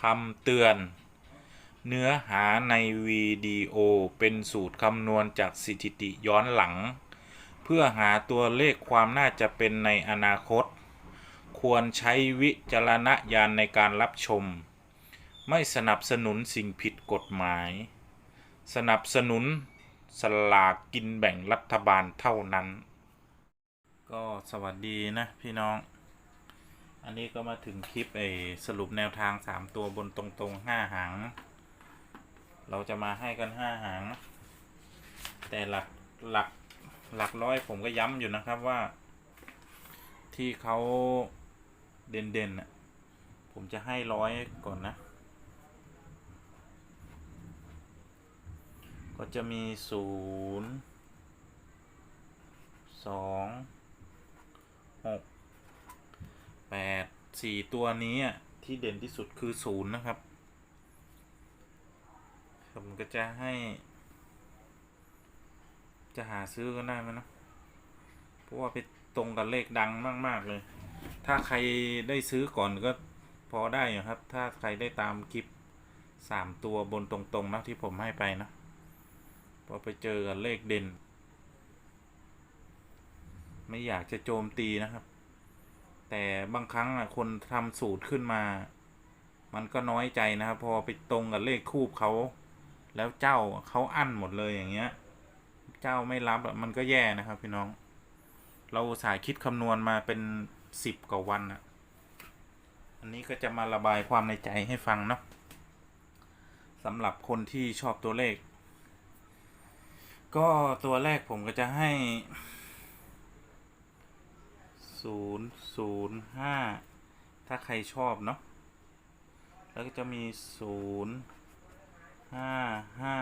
คำเตือน เนื้อหาในวิดีโอเป็นสูตรคำนวณจากสถิติย้อนหลัง เพื่อหาตัวเลขความน่าจะเป็นในอนาคต ควรใช้วิจารณญาณในการรับชม ไม่สนับสนุนสิ่งผิดกฎหมาย สนับสนุนสลากกินแบ่งรัฐบาลเท่านั้น ก็สวัสดีนะพี่น้อง อันนี้ก็มาถึงคลิปไอ้สรุปแนวทาง 3 ตัวบนตรงๆ5หาง เราจะมาให้กัน 5 หาง แต่หลักหลักหลักร้อยผมก็ย้ำอยู่นะครับว่า ที่เขาเด่นๆน่ะผมจะให้ร้อยก่อนนะ ก็จะมีศูนย์สองหก สี่ตัวนี้อะที่เด่นที่สุดคือศูนย์นะครับผมก็จะให้ จะหาซื้อก็ได้ไหมนะเพราะว่าไปตรงกับเลขดังมาก ๆ เลย ถ้าใครได้ซื้อก่อนก็พอได้ครับ ถ้าใครได้ตามคลิปสามตัวบนตรงๆนะที่ผมให้ไปนะพอไปเจอกับเลขเด่น ไม่อยากจะโจมตีนะครับ แต่บางครั้งอะคนทำสูตรขึ้นมา มันก็น้อยใจนะครับพอไปตรงกับเลขคูบเขาแล้วเจ้าเขาอั้นหมดเลยอย่างเงี้ย เจ้าไม่รับอะมันก็แย่นะครับพี่น้อง เราสายคิดคำนวณมาเป็นสิบกว่าวันอะ อันนี้ก็จะมาระบายความในใจให้ฟังเนาะสำหรับคนที่ชอบตัวเลข ก็ตัวแรกผมก็จะให้ ศูนย์ศูนย์ห้าถ้าใครชอบเนาะแล้วก็จะมีศูนย์ห้าห้า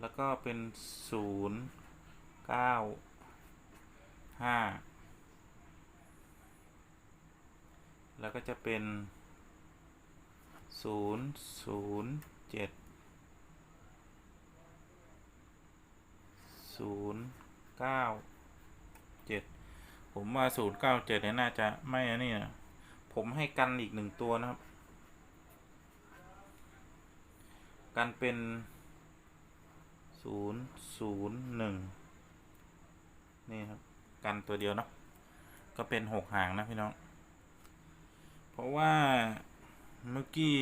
แล้วก็เป็นศูนย์เก้าห้าแล้วก็จะเป็นศูนย์ศูนย์เจ็ด ศูนย์เก้าเจ็ดผมว่าศูนย์เก้าเจ็ดเนี่ยน่าจะไม่อันนี้นะผมให้กันอีกหนึ่งตัวนะครับ กันเป็นศูนย์ศูนย์หนึ่งนี่ครับ กันตัวเดียวเนาะก็เป็นหกหางนะพี่น้อง เพราะว่าเมื่อกี้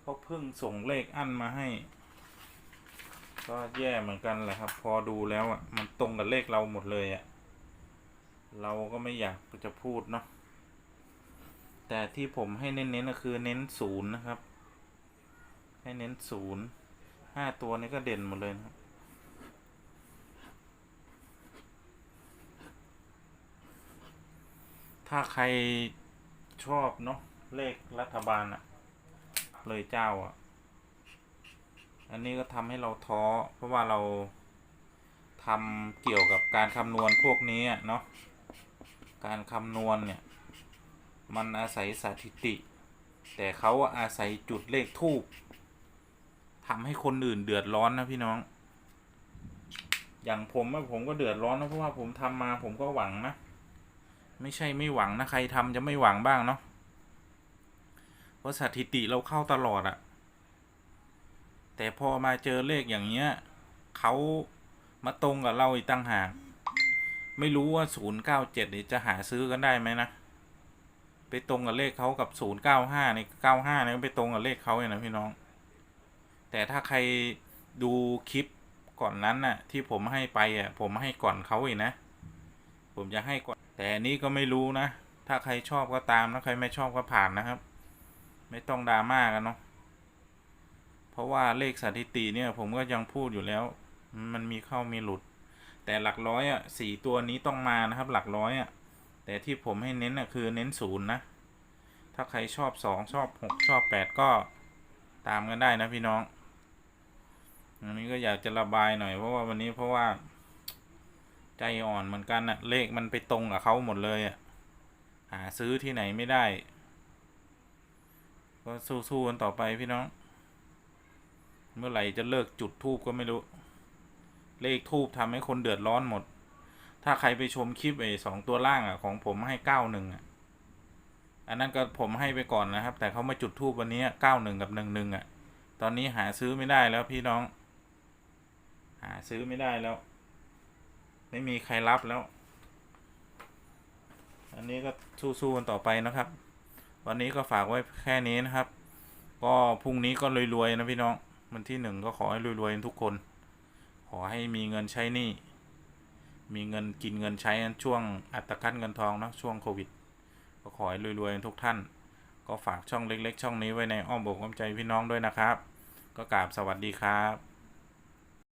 เขาเพิ่งส่งเลขอั้นมาให้ ก็แย่เหมือนกันแหละครับ พอดูแล้วอะ มันตรงกับเลขเราหมดเลยอะ เราก็ไม่อยากจะพูดเนาะ แต่ที่ผมให้เน้นๆก็คือเน้นศูนย์นะครับ ให้เน้นศูนย์ห้าตัวนี้ก็เด่นหมดเลยนะครับถ้าใครชอบเนาะเลขรัฐบาลอะเลยเจ้าอะ อันนี้ก็ทำให้เราท้อ เพราะว่าเราทำเกี่ยวกับการคำนวณพวกนี้เนาะ การคำนวณเนี่ย มันอาศัยสถิติ แต่เขาอาศัยจุดเลขทูบทำให้คนอื่นเดือดร้อนนะพี่น้อง อย่างผมอะผมก็เดือดร้อนนะเพราะว่าผมทำมาผมก็หวังนะ ไม่ใช่ไม่หวังนะใครทำจะไม่หวังบ้างเนาะ เพราะสถิติเราเข้าตลอดอะ แต่พอมาเจอเลขอย่างเงี้ยเขามาตรงกับเราอีกตั้งหาก ไม่รู้ว่าศูนย์เก้าเจ็ดนี่จะหาซื้อกันได้ไหมนะ ไปตรงกับเลขเขากับศูนย์เก้าห้านี่เก้าห้านี่ไปตรงกับเลขเขาเนี่ยนะพี่น้อง แต่ถ้าใครดูคลิปก่อนนั้นน่ะ ที่ผมให้ไปอะ ผมให้ก่อนเขาอีกนะ ผมจะให้ก่อน แต่อันนี้ก็ไม่รู้นะ ถ้าใครชอบก็ตามนะใครไม่ชอบก็ผ่านนะครับ ไม่ต้องดราม่ากันเนาะ ราะว่าเลขสถิติเนี่ยผมก็ยังพูดอยู่แล้ว มันมีเข้ามีหลุด แต่หลักร้อยอะสี่ตัวนี้ต้องมานะครับ หลักร้อยอะแต่ที่ผมให้เน้นอะคือเน้นศูนย์นะ ถ้าใครชอบสองชอบหกชอบแปดก็ตามกันได้นะพี่น้องอันนี้ก็อยากจะระบายหน่อยเพราะว่าวันนี้เพราะว่า ใจอ่อนเหมือนกันอะเลขมันไปตรงกับเขาหมดเลยอะหาซื้อที่ไหนไม่ได้ ก็สู้ๆกันต่อไปพี่น้อง เมื่อไหร่จะเลิกจุดทูบก็ไม่รู้ เลขทูบทำให้คนเดือดร้อนหมดถ้าถ้าใครไปชมคลิปไอ้สองตัวล่างอะ ของผมให้เก้าหนึ่งอะ อันนั้นก็ผมให้ไปก่อนนะครับ แต่เขามาจุดทูบวันนี้เก้าหนึ่งกับหนึ่งหนึ่งอะ ตอนนี้หาซื้อไม่ได้แล้วพี่น้อง หาซื้อไม่ได้แล้ว ไม่มีใครรับแล้ว อันนี้ก็สู้ๆกันต่อไปนะครับ วันนี้ก็ฝากไว้แค่นี้นะครับ ก็พรุ่งนี้ก็รวยๆนะพี่น้อง วันที่หนึ่งก็ขอให้รวยๆทุกคน ขอให้มีเงินใช้หนี้ มีเงินกินเงินใช้ช่วงอัตคัดเงินทองนะช่วงโควิด ก็ขอให้รวยๆทุกท่าน ก็ฝากช่องเล็ก ๆ ช่องนี้ไว้ในอ้อมอกอ้อมใจพี่น้องด้วยนะครับ ก็กราบสวัสดีครับ